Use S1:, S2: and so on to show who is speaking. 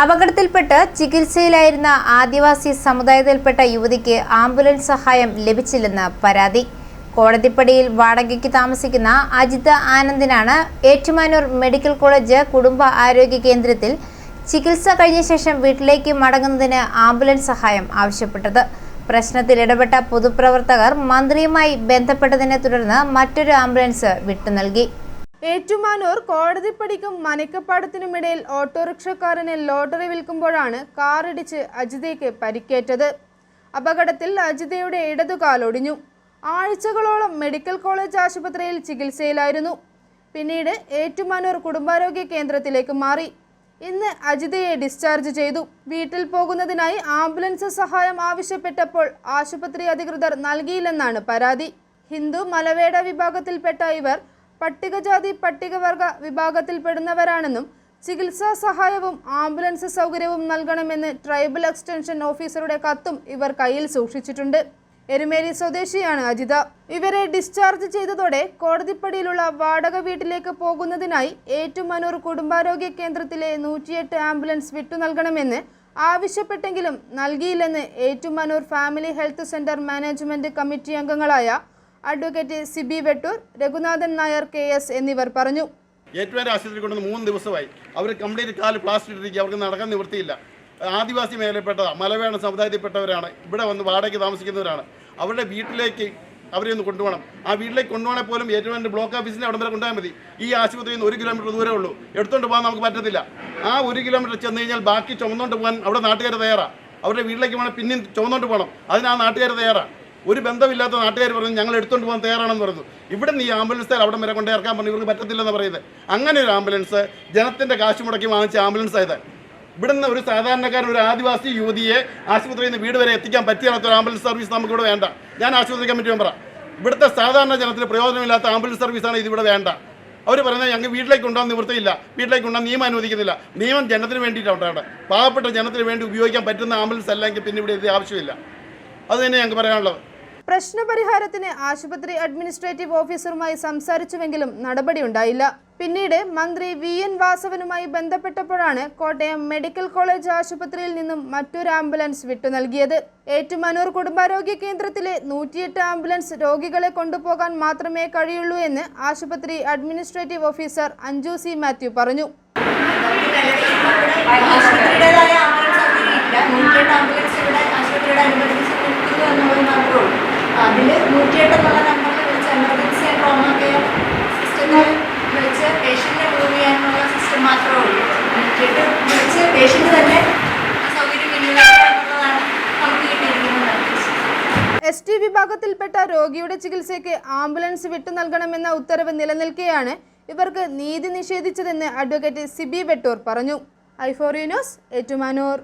S1: അപകടത്തിൽപ്പെട്ട് ചികിത്സയിലായിരുന്ന ആദിവാസി സമുദായത്തിൽപ്പെട്ട യുവതിക്ക് ആംബുലൻസ് സഹായം ലഭിച്ചില്ലെന്ന് പരാതി. കോടതിപ്പടിയിൽ വാടകയ്ക്ക് താമസിക്കുന്ന അജിത ആനന്ദിനാണ് ഏറ്റുമാനൂർ മെഡിക്കൽ കോളേജ് കുടുംബ ആരോഗ്യ കേന്ദ്രത്തിൽ ചികിത്സ കഴിഞ്ഞ ശേഷം വീട്ടിലേക്ക് മടങ്ങുന്നതിന് ആംബുലൻസ് സഹായം ആവശ്യപ്പെട്ടത്. പ്രശ്നത്തിൽ ഇടപെട്ട പൊതുപ്രവർത്തകർ മന്ത്രിയുമായി ബന്ധപ്പെട്ടതിനെ തുടർന്ന് മറ്റൊരു ആംബുലൻസ് വിട്ടു നൽകി.
S2: ഏറ്റുമാനൂർ കോടതിപ്പടിക്കും മനക്കപ്പാടത്തിനുമിടയിൽ ഓട്ടോറിക്ഷക്കാരനെ ലോട്ടറി വിൽക്കുമ്പോഴാണ് കാറിടിച്ച് അജിതയ്ക്ക് പരിക്കേറ്റത്. അപകടത്തിൽ അജിതയുടെ ഇടതുകാലൊടിഞ്ഞു. ആഴ്ചകളോളം മെഡിക്കൽ കോളേജ് ആശുപത്രിയിൽ ചികിത്സയിലായിരുന്നു. പിന്നീട് ഏറ്റുമാനൂർ കുടുംബാരോഗ്യ കേന്ദ്രത്തിലേക്ക് മാറി. ഇന്ന് അജിതയെ ഡിസ്ചാർജ് ചെയ്തു. വീട്ടിൽ പോകുന്നതിനായി ആംബുലൻസ് സഹായം ആവശ്യപ്പെട്ടപ്പോൾ ആശുപത്രി അധികൃതർ നൽകിയില്ലെന്നാണ് പരാതി. ഹിന്ദു മലവേട വിഭാഗത്തിൽപ്പെട്ട ഇവർ പട്ടികജാതി പട്ടികവർഗ വിഭാഗത്തിൽപ്പെടുന്നവരാണെന്നും ചികിത്സാ സഹായവും ആംബുലൻസ് സൗകര്യവും നൽകണമെന്ന് ട്രൈബൽ എക്സ്റ്റൻഷൻ ഓഫീസറുടെ കത്തും ഇവർ കയ്യിൽ സൂക്ഷിച്ചിട്ടുണ്ട്. എരുമേലി സ്വദേശിയാണ് അജിത. ഇവരെ ഡിസ്ചാർജ് ചെയ്തതോടെ കോടതിപ്പടിയിലുള്ള വാടക വീട്ടിലേക്ക് പോകുന്നതിനായി ഏറ്റുമാനൂർ കുടുംബാരോഗ്യ കേന്ദ്രത്തിലെ നൂറ്റിയെട്ട് ആംബുലൻസ് വിട്ടു നൽകണമെന്ന് ആവശ്യപ്പെട്ടെങ്കിലും നൽകിയില്ലെന്ന് Ettumanoor family health centre management committee അംഗങ്ങളായ advocate Siby Vettoor Raghunathan Nair K S എന്നിവർ പറഞ്ഞു.
S3: ഏറ്റവും ആശുപത്രി കൊണ്ടുവന്ന് മൂന്ന് ദിവസമായി. അവർ കംപ്ലീറ്റ് കാൽ പ്ലാസ്റ്റർ ഇട്ടിരിക്കുക. അവർക്ക് നടക്കാൻ നിവൃത്തിയില്ല. ആദിവാസി മേഖലയിൽപ്പെട്ടതാണ് മലവേണ സമുദായത്തിൽപ്പെട്ടവരാണ്. ഇവിടെ വന്ന് വാടകയ്ക്ക് താമസിക്കുന്നവരാണ്. അവരുടെ വീട്ടിലേക്ക് അവരെ ഒന്ന് കൊണ്ടുപോകണം. ആ വീട്ടിലേക്ക് കൊണ്ടുപോകണേ പോലും ഏറ്റവും ബ്ലോക്ക് ഓഫീസിന്റെ അവിടെ വരെ കൊണ്ടുപോയാൽ മതി. ഈ ആശുപത്രിയിൽ നിന്ന് ഒരു കിലോമീറ്റർ ദൂരമേ ഉള്ളൂ. എടുത്തുകൊണ്ട് പോകാൻ നമുക്ക് പറ്റത്തില്ല. ആ ഒരു കിലോമീറ്റർ ചെന്ന് കഴിഞ്ഞാൽ ബാക്കി ചുമന്നുകൊണ്ട് പോകാൻ അവിടെ നാട്ടുകാർ തയ്യാറാണ് അവരുടെ വീട്ടിലേക്ക് വേണം പിന്നെയും ചുമന്നുകൊണ്ട് പോകണം. അതിന് ആ നാട്ടുകാർ തയ്യാറാണ് ഒരു ബന്ധമില്ലാത്ത നാട്ടുകാർ പറഞ്ഞു ഞങ്ങൾ എടുത്തുകൊണ്ട് പോകാൻ തയ്യാറാണെന്ന് പറഞ്ഞു. ഇവിടെ നിന്ന് ഈ ആംബുലൻസ് അവിടെ വരെ കൊണ്ട് ഇറക്കാൻ പറഞ്ഞു. ഇവർക്ക് പറ്റത്തില്ലെന്ന് പറയുന്നത്. അങ്ങനെ ഒരു ആംബുലൻസ് ജനത്തിന്റെ കാശ് മുടക്കി വാങ്ങിച്ച ആംബുലൻസ് ആയത്. ഇവിടുന്ന് ഒരു സാധാരണക്കാരൻ ഒരു ആദിവാസി യുവതിയെ ആശുപത്രിയിൽ നിന്ന് വീട് വരെ എത്തിക്കാൻ പറ്റിയാത്ത ഒരു ആംബുലൻസ് സർവീസ് നമുക്കിവിടെ വേണ്ട. ഞാൻ ആശുപത്രി കമ്മിറ്റി മെമ്പറാണ് ഇവിടുത്തെ സാധാരണ ജനത്തിന് പ്രയോജനമില്ലാത്ത ആംബുലൻസ് സർവീസാണ് ഇതിവിടെ വേണ്ട. അവർ പറയുന്നത് ഞങ്ങൾക്ക് വീട്ടിലേക്ക് ഉണ്ടാകുന്ന നിവൃത്തിയില്ല. വീട്ടിലേക്ക് ഉണ്ടാകുന്ന നിയമം അനുവദിക്കുന്നില്ല. നിയമം ജനത്തിന് വേണ്ടിയിട്ടാണ് പാവപ്പെട്ട ജനത്തിന് വേണ്ടി ഉപയോഗിക്കാൻ പറ്റുന്ന ആംബുലൻസ് അല്ലെങ്കിൽ പിന്നെ ഇവിടെ ഇത് ആവശ്യമില്ല. അത് തന്നെ ഞങ്ങൾക്ക് പറയാനുള്ളത്.
S2: പ്രശ്നപരിഹാരത്തിന് ആശുപത്രി അഡ്മിനിസ്ട്രേറ്റീവ് ഓഫീസറുമായി സംസാരിച്ചുവെങ്കിലും നടപടിയുണ്ടായില്ല. പിന്നീട് മന്ത്രി വി. എൻ. വാസവനുമായി ബന്ധപ്പെട്ടപ്പോഴാണ് കോട്ടയം മെഡിക്കൽ കോളേജ് ആശുപത്രിയിൽ നിന്നും മറ്റൊരു ആംബുലൻസ് വിട്ടു നൽകിയത്. ഏറ്റുമാനൂർ കുടുംബാരോഗ്യ കേന്ദ്രത്തിലെ നൂറ്റിയെട്ട് ആംബുലൻസ് രോഗികളെ കൊണ്ടുപോകാൻ മാത്രമേ കഴിയുള്ളൂ എന്ന് ആശുപത്രി administrative officer Anju C Mathew പറഞ്ഞു. എസ് ടി വിഭാഗത്തിൽപ്പെട്ട രോഗിയുടെ ചികിത്സയ്ക്ക് ആംബുലൻസ് വിട്ടു നൽകണമെന്ന ഉത്തരവ് നിലനിൽക്കെയാണ് ഇവർക്ക് നീതി നിഷേധിച്ചതെന്ന് അഡ്വക്കേറ്റ് സിബി വെട്ടൂർ പറഞ്ഞു. ഐഫോറിയനോസ് ഏറ്റുമാനൂർ.